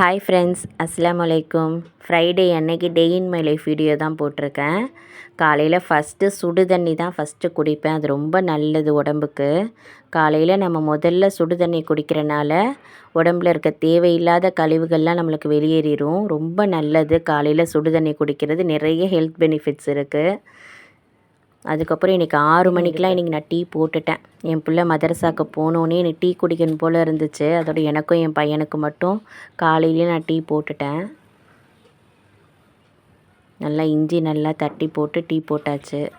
Hi friends அஸ்ஸலாமு அலைக்கும் Friday அன்னைக்கு day in my life video தான் போட்டிருக்கேன். காலையில் ஃபஸ்ட்டு சுடு தண்ணி தான் ஃபஸ்ட்டு குடிப்பேன். அது ரொம்ப நல்லது உடம்புக்கு. காலையில் நம்ம முதல்ல சுடு தண்ணி குடிக்கிறனால உடம்புல இருக்க தேவையில்லாத கழிவுகள்லாம் நம்மளுக்கு வெளியேறிடும் ரொம்ப நல்லது. காலையில் சுடு தண்ணி குடிக்கிறது நிறைய ஹெல்த் பெனிஃபிட்ஸ் இருக்குது அதுக்கப்புறம் இன்றைக்கி ஆறு மணிக்கெலாம் இன்றைக்கி நான் டீ போட்டுட்டேன். என் பிள்ளை மதரசாக்கு போனோடனே எனக்கு டீ குடிக்கணும் போல் இருந்துச்சு. அதோட எனக்கும் என் பையனுக்கு மட்டும் காலையிலேயே நான் டீ போட்டுட்டேன். நல்லா இஞ்சி நல்லா தட்டி போட்டு டீ போட்டாச்சு.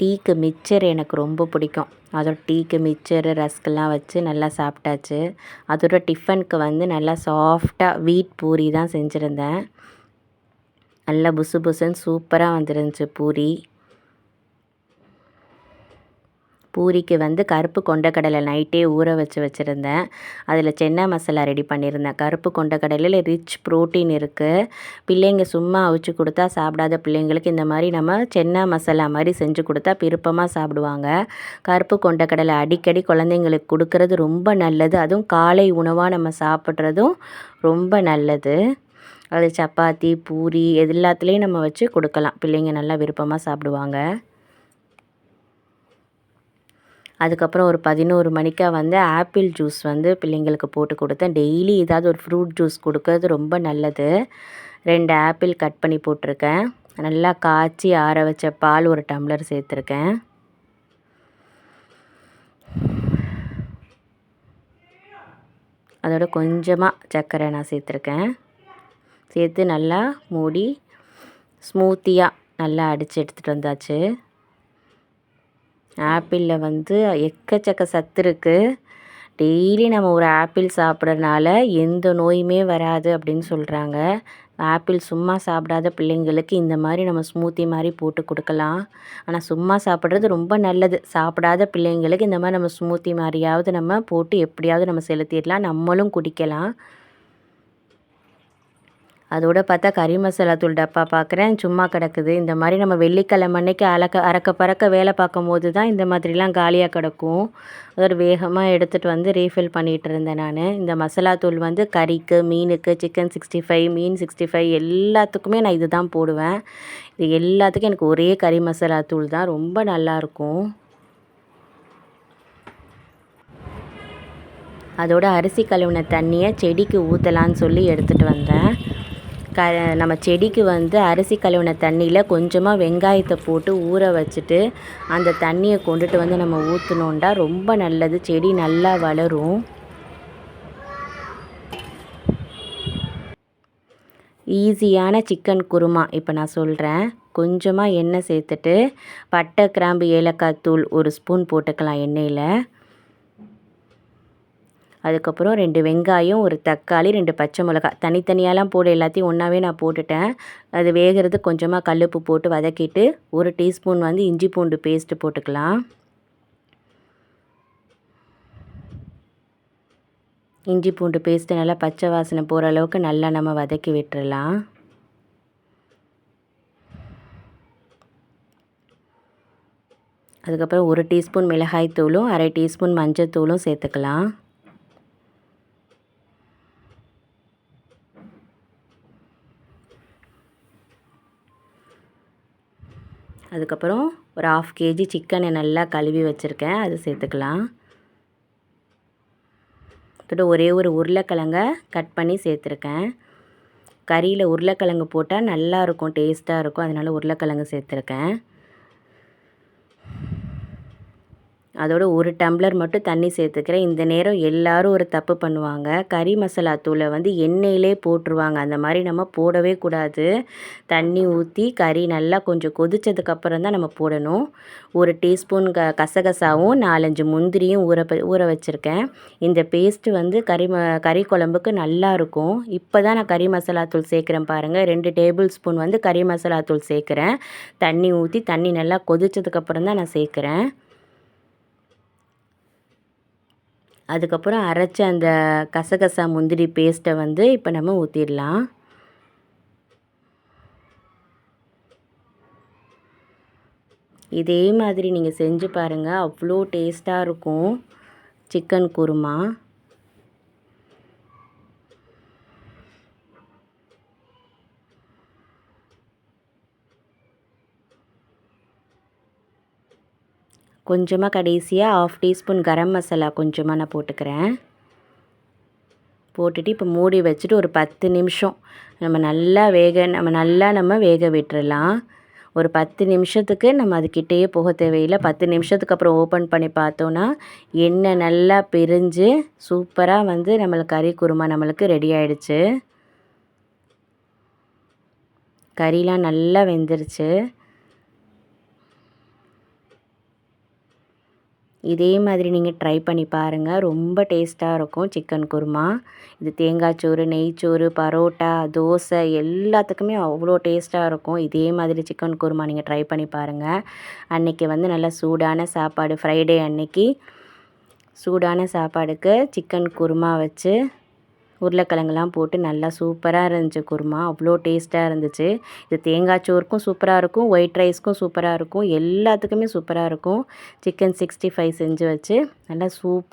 டீக்கு மிக்சர் எனக்கு ரொம்ப பிடிக்கும். அதோட டீக்கு மிக்சரு ரஸ்க்கெல்லாம் வச்சு நல்லா சாப்பிட்டாச்சு. அதோட டிஃபனுக்கு வந்து நல்லா சாஃப்டாக வீட் பூரி தான் செஞ்சுருந்தேன். நல்லா புசு புசுன்னு சூப்பராக வந்துருந்துச்சு பூரி. பூரிக்கு வந்து கருப்பு கொண்டக்கடலை நைட்டே ஊற வச்சு வச்சுருந்தேன். அதில் சென்னா மசாலா ரெடி பண்ணியிருந்தேன். கருப்பு கொண்டக்கடலையில் ரிச் ப்ரோட்டீன் இருக்குது பிள்ளைங்க சும்மா அவிச்சு கொடுத்தா சாப்பிடாத பிள்ளைங்களுக்கு இந்த மாதிரி நம்ம சென்னா மசாலா மாதிரி செஞ்சு கொடுத்தா விருப்பமாக சாப்பிடுவாங்க. கருப்பு கொண்டக்கடலை அடிக்கடி குழந்தைங்களுக்கு கொடுக்கறது ரொம்ப நல்லது. அதுவும் காலை உணவாக நம்ம சாப்பிட்றதும் ரொம்ப நல்லது. அது சப்பாத்தி பூரி எல்லாத்துலேயும் நம்ம வச்சு கொடுக்கலாம். பிள்ளைங்க நல்லா விருப்பமாக சாப்பிடுவாங்க. அதுக்கப்புறம் ஒரு பதினோரு மணிக்கா வந்து ஆப்பிள் ஜூஸ் வந்து பிள்ளைங்களுக்கு போட்டு கொடுத்தேன். டெய்லி ஏதாவது ஒரு ஃப்ரூட் ஜூஸ் கொடுக்கறது ரொம்ப நல்லது. ரெண்டு ஆப்பிள் கட் பண்ணி போட்டிருக்கேன். நல்லா காய்ச்சி ஆற வச்ச பால் ஒரு டம்ளர் சேர்த்துருக்கேன். அதோட கொஞ்சமாக சர்க்கரை நான் சேர்த்துருக்கேன். சேர்த்து நல்லா மூடி ஸ்மூத்தியாக நல்லா அடித்து எடுத்துகிட்டு வந்தாச்சு. ஆப்பிளில் வந்து எக்கச்சக்க சத்து இருக்குது டெய்லி நம்ம ஒரு ஆப்பிள் சாப்பிட்றனால எந்த நோயுமே வராது அப்படின்னு சொல்கிறாங்க ஆப்பிள் சும்மா சாப்பிடாத பிள்ளைங்களுக்கு இந்த மாதிரி நம்ம ஸ்மூத்தி மாதிரி போட்டு கொடுக்கலாம். ஆனால் சும்மா சாப்பிட்றது ரொம்ப நல்லது. சாப்பிடாத பிள்ளைங்களுக்கு இந்த மாதிரி நம்ம ஸ்மூத்தி மாதிரியாவது நம்ம போட்டு எப்படியாவது நம்ம செலுத்திடலாம். நம்மளும் குடிக்கலாம். அதோட பார்த்தா கறி மசாலா தூள் டப்பா பார்க்குறேன். சும்மா கிடக்குது. இந்த மாதிரி நம்ம வெள்ளிக்கிழமை அன்னைக்கு அலக்க அறக்க பறக்க வேலை பார்க்கும் போது தான் இந்த மாதிரிலாம் காலியாக கிடக்கும். அதோட வேகமாக எடுத்துகிட்டு வந்து ரீஃபில் பண்ணிகிட்டு இருந்தேன் நான். இந்த மசாலா தூள் வந்து கறிக்கு மீனுக்கு சிக்கன் சிக்ஸ்டி ஃபைவ் மீன் சிக்ஸ்டி ஃபைவ் எல்லாத்துக்குமே நான் இது தான் போடுவேன். இது எல்லாத்துக்கும் எனக்கு ஒரே கறி மசாலா தூள் தான். ரொம்ப நல்லாயிருக்கும் அதோட அரிசி கழுவின தண்ணியை செடிக்கு ஊற்றலான்னு சொல்லி எடுத்துகிட்டு வந்தேன். க நம்ம செடிக்கு வந்து அரிசி கழுவின தண்ணியில் கொஞ்சமாக வெங்காயத்தை போட்டு ஊற வச்சுட்டு அந்த தண்ணியை கொண்டுட்டு வந்து நம்ம ஊற்றினோண்டா ரொம்ப நல்லது. செடி நல்லா வளரும். ஈஸியான சிக்கன் குருமா. இப்போ நான் சொல்கிறேன் கொஞ்சமாக எண்ணெய் சேர்த்துட்டு பட்டை கிராம்பு ஏலக்காய் தூள் ஒரு ஸ்பூன் போட்டுக்கலாம் எண்ணெயில். அதுக்கப்புறம் ரெண்டு வெங்காயம் ஒரு தக்காளி ரெண்டு பச்சை மிளகா தனித்தனியாலாம் போட எல்லாத்தையும் ஒன்றாவே நான் போட்டுட்டேன். அது வேகிறது கொஞ்சமாக கல்லுப்பு போட்டு வதக்கிட்டு ஒரு டீஸ்பூன் வந்து இஞ்சி பூண்டு பேஸ்ட்டு போட்டுக்கலாம். இஞ்சி பூண்டு பேஸ்ட்டு நல்லா பச்சை வாசனை போகிற அளவுக்கு நல்லா நம்ம வதக்கி விட்டுறலாம். அதுக்கப்புறம் ஒரு டீஸ்பூன் மிளகாய் தூளும் அரை டீஸ்பூன் மஞ்சள் தூளும் சேர்த்துக்கலாம். அதுக்கப்புறம் ஒரு ஆஃப் கேஜி சிக்கனை நல்லா கழுவி வச்சுருக்கேன். அது சேர்த்துக்கலாம். அதோட ஒரே ஒரு உருளைக்கிழங்க கட் பண்ணி சேர்த்துருக்கேன். கறியில் உருளைக்கிழங்கு போட்டால் நல்லாயிருக்கும் டேஸ்ட்டாக இருக்கும். அதனால் உருளைக்கிழங்கு சேர்த்துருக்கேன். அதோட ஒரு டம்ளர் மட்டும் தண்ணி சேர்த்துக்கிறேன். இந்த நேரம் எல்லாரும் ஒரு தப்பு பண்ணுவாங்க. கறி மசாலா தூளை வந்து எண்ணெயிலே போட்டுருவாங்க. அந்த மாதிரி நம்ம போடவே கூடாது. தண்ணி ஊற்றி கறி நல்லா கொஞ்சம் கொதித்ததுக்கப்புறம் தான் நம்ம போடணும். ஒரு டீஸ்பூன் க கசகசாவும் நாலஞ்சு முந்திரியும் ஊற ஊற வச்சுருக்கேன். இந்த பேஸ்ட்டு வந்து கறி ம கறி குழம்புக்கு நல்லாயிருக்கும் இப்போ தான் நான் கறி மசாலா தூள் சேர்க்குறேன் பாருங்கள் ரெண்டு டேபிள் ஸ்பூன் வந்து கறி மசாலா தூள் சேர்க்குறேன். தண்ணி ஊற்றி தண்ணி நல்லா கொதித்ததுக்கப்புறம் தான் நான் சேர்க்குறேன். அதுக்கப்புறம் அரைச்ச அந்த கசகசா முந்திரி பேஸ்ட்டை வந்து இப்போ நம்ம ஊற்றிடலாம் இதே மாதிரி நீங்கள் செஞ்சு பாருங்கள் அவ்வளோ டேஸ்ட்டாக இருக்கும். சிக்கன் குருமா. கொஞ்சமாக கடைசியாக ஆஃப் டீஸ்பூன் கரம் மசாலா கொஞ்சமாக நான் போட்டுக்கிறேன். போட்டுட்டு இப்போ மூடி வச்சுட்டு ஒரு பத்து நிமிஷம். நம்ம நல்லா வேக நம்ம நல்லா நம்ம வேக விட்டுறலாம். ஒரு பத்து நிமிஷத்துக்கு நம்ம அதுக்கிட்டேயே போக தேவையில்லை. பத்து நிமிஷத்துக்கு அப்புறம் ஓப்பன் பண்ணி பார்த்தோன்னா எண்ணெய் நல்லா பிரிஞ்சு சூப்பராக வந்து நம்மளுக்கு கறி குருமா நம்மளுக்கு ரெடி ஆயிடுச்சு. கறிலாம் நல்லா வெந்துருச்சு. இதே மாதிரி நீங்கள் ட்ரை பண்ணி பாருங்கள் ரொம்ப டேஸ்ட்டாக இருக்கும் சிக்கன் குருமா. இது தேங்காய் சோறு நெய்ச்சோறு பரோட்டா தோசை எல்லாத்துக்குமே அவ்வளோ டேஸ்ட்டாக இருக்கும். இதே மாதிரி சிக்கன் குருமா நீங்கள் ட்ரை பண்ணி பாருங்கள் அன்றைக்கி வந்து நல்லா சூடான சாப்பாடு. ஃப்ரைடே அன்னைக்கு சூடான சாப்பாடுக்கு சிக்கன் குருமா வச்சு உருளைக்கிழங்குலாம் போட்டு நல்லா சூப்பராக இருந்துச்சு குருமா. அவ்வளோ டேஸ்ட்டாக இருந்துச்சு. இது தேங்காய் சோறுக்கும் சூப்பராக இருக்கும். ஒயிட் ரைஸ்க்கும் சூப்பராக இருக்கும். எல்லாத்துக்குமே சூப்பராக இருக்கும். சிக்கன் சிக்ஸ்டி ஃபைவ் செஞ்சு வச்சு நல்லா சூப்